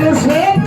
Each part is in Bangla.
Você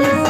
you.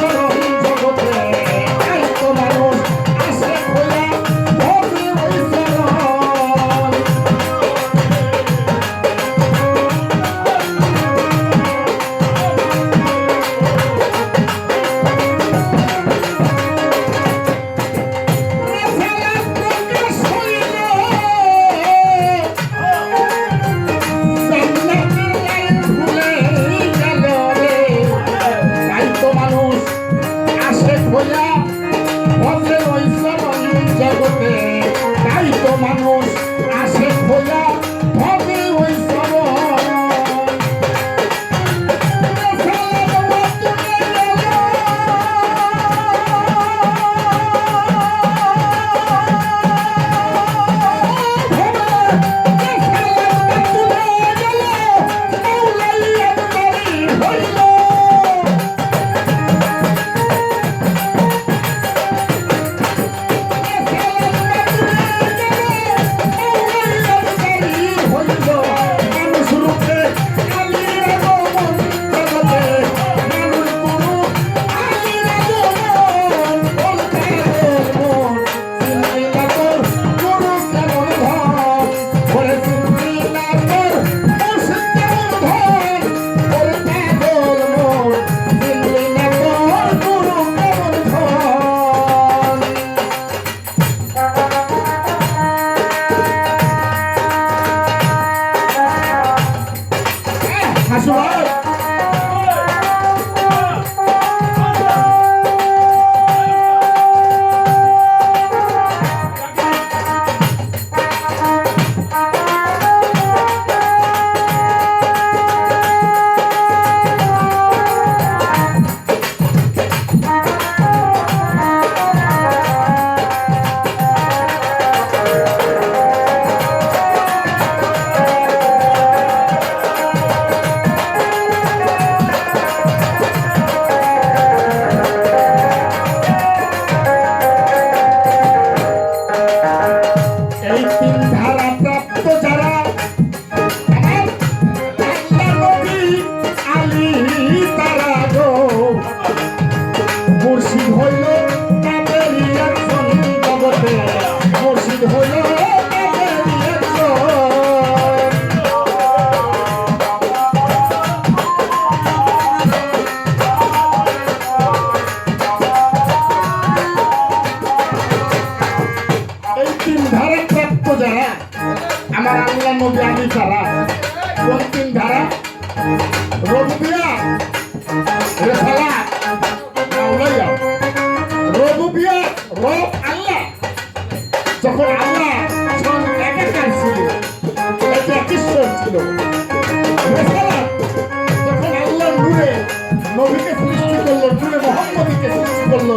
যখন আল্লাহ সব একাকার ছিল, এটা ঈশ্বর ছিল। যখন আল্লাহ নূরে, নবীকে সৃষ্টি করল, নূরে মোহাম্মদীকে সৃষ্টি করল,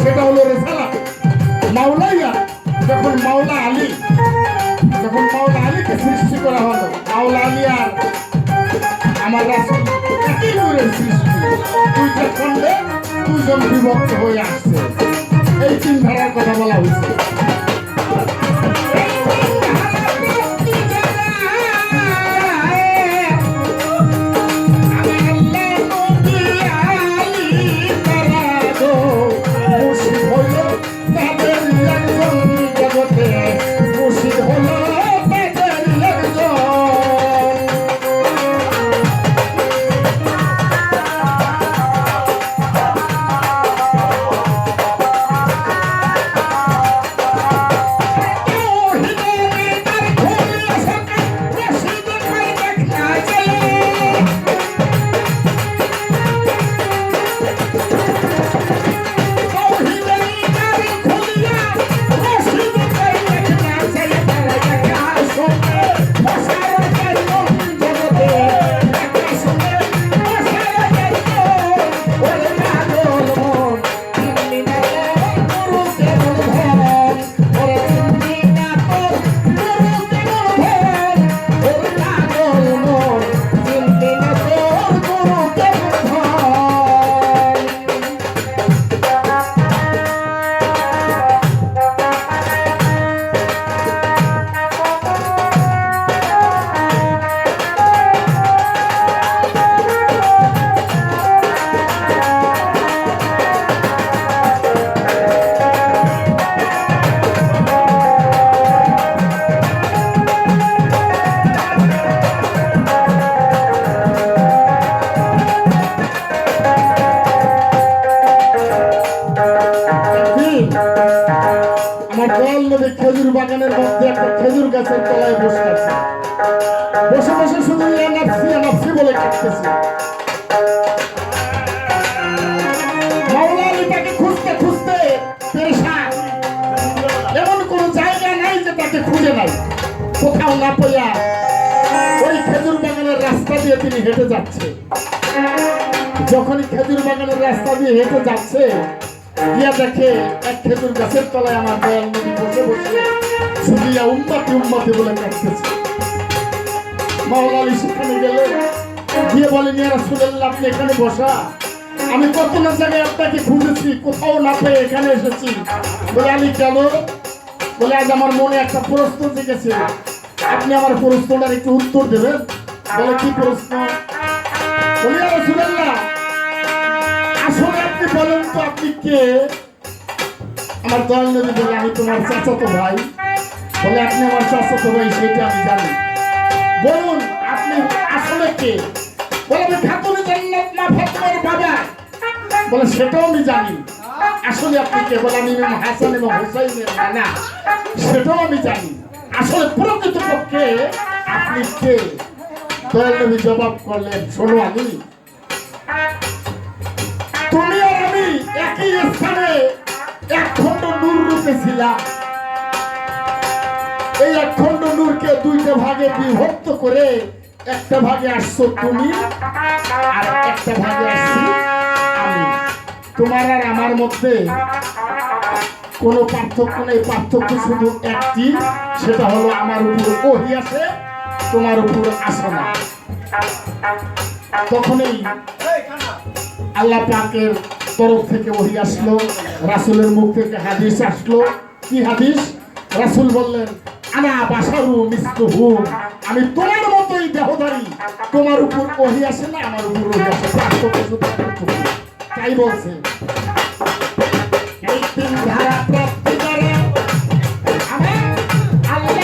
সেটা হলো রেফালা মাওলাইয়া, যখন মাওলা আলী, যখন মাওলা আলীকে সৃষ্টি করা হলো, মাওলা আলী আর আমার রাসূল একই নূরের সৃষ্টি। দুইটা খণ্ডে দুজন বিভক্ত হয়ে আসছে। এই ধারার কথা বলা হয়েছে। বসে বসে শুধু এনাফসি এনাফসি বলে কাটতেছে মাওলা আলী খুঁজতে জায়গা নাই যে খুঁজে নাই। কোথাও না পেয়া ওই খেজুর বাগানের রাস্তা দিয়ে তিনি হেঁটে যাচ্ছে। যখনই খেজুর বাগানের রাস্তা দিয়ে হেঁটে যাচ্ছে গিয়া দেখে এক খেজুর গাছের তলায় আমার দয়াল নদী বসে বসে শুনিয়া উম্মাতি উম্মাতি বলে কাটতেছে মাওলা সেখানে গেলে গিয়ে বলেন ইয়া রাসূলুল্লাহ, আপনি এখানে বসা। আমি কত না জায়গায় আপনাকে খুঁজেছি, কোথাও না পেয়ে এখানে এসেছি। বলে, আলী কেন বলে, আজ আমার মনে একটা প্রশ্ন জেগেছে। আপনি আমার প্রশ্নটার একটু উত্তর দেবেন? বলে, কি প্রশ্ন? বলে রাসূলুল্লাহ, আসলে আপনি বলেন তো আমার বলে আমি তোমার ভাই বলে আপনি আমার ভাই সেটা আমি জানি। বলুন, আপনি আসলে কে? বলে আমি খাতুনে জান্নাত ফাতেমার বাবা। বলে সেটাও আমি জানি। আসলে আপনি কে? বলে আমি হাসান এবং নানা। সেটাও আমি জানি। আসলে আপনি কে? দয়াল জবাব করলেন, শোনো আমি তুমি একই স্থানে এক খণ্ড নূর রূপে ছিলাম এই এক খণ্ড নূরকে দুইটা ভাগে বিভক্ত করে একটা ভাগে আসছো তুমি আর একটা ভাগে আসছি আমি। তোমার আর আমার মধ্যে কোনো পার্থক্য নেই পার্থক্য শুধু একটি সেটা হলো আমার উপর ওহি আসে তোমার উপর আসে না তখনই আল্লাহ পাকের তরফ থেকে ওহি আসলো, রাসূলের মুখ থেকে হাদিস আসলো। কি হাদিস? রাসূল বললেন, আনা বাসারু মিসলুহু, আমি তোমার মতোই দেহধারী। তোমার উপর ওহি আসে না, আমার উপর ওহি আসে তাই বলছে, এই তিন ধারা প্রাপ্তি আমার আল্লাহ